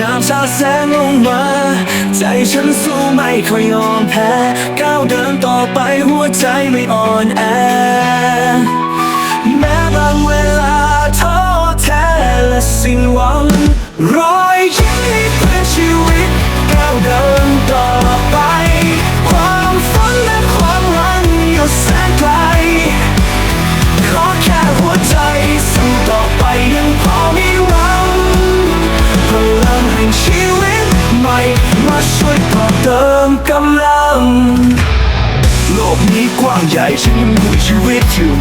ยามชาแสงลงมา ใจฉันสู้ไม่ค่อยยอมแพ้ ก้าวเดินต่อไปหัวใจไม่อ่อนแอ แม้บางเวลาท้อแท้และสิ้นหวังรอ ว้างใหญ่ฉันยังมีชีวิตอยู่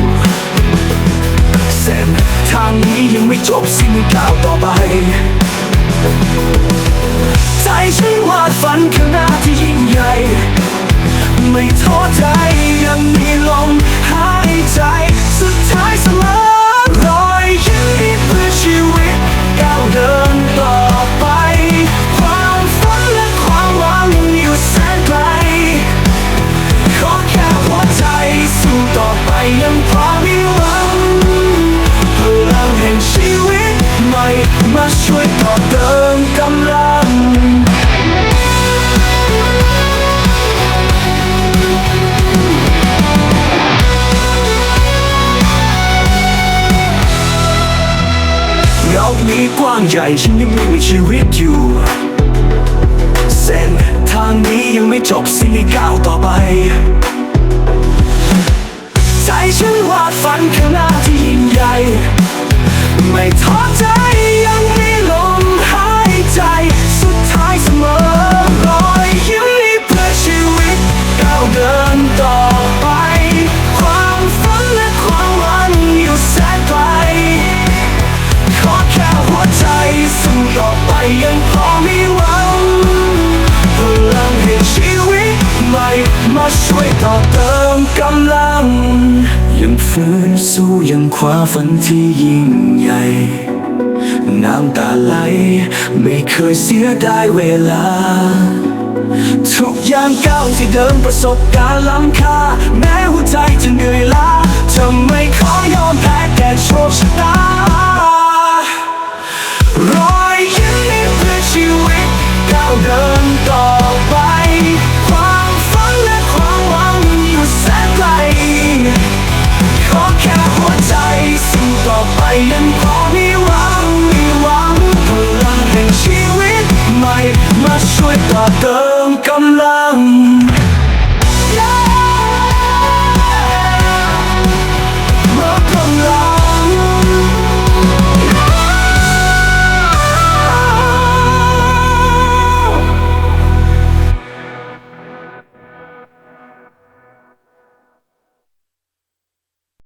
เส้นทางนี้ยังไม่จบสิ้นก้าวต่อไป ใจฉันวาดฝันข้างหน้าที่ยิ่งใหญ่ มาช่วยต่อเติมกำลังโลกนี้กว้างใหญ่ฉันยังมีชีวิตอยู่ เส้นทางนี้ยังไม่จบสิ้นให้ก้าวต่อไป ใจฉันวาดฝันข้างหน้าที่ยิ่งใหญ่ ไม่ท้อใจ ยังฟื้นสู้ยังคว้าฝันที่ยิ่งใหญ่น้ำตาไหลไม่เคยเสียได้เวลา ทุกอย่างก้าวที่เดิมประสบการณ์ล้ำค่า แม้หัวใจจะเหนื่อยล้าเธอไม่ขอยอมแพ้แก่โชคชะตา กำลัง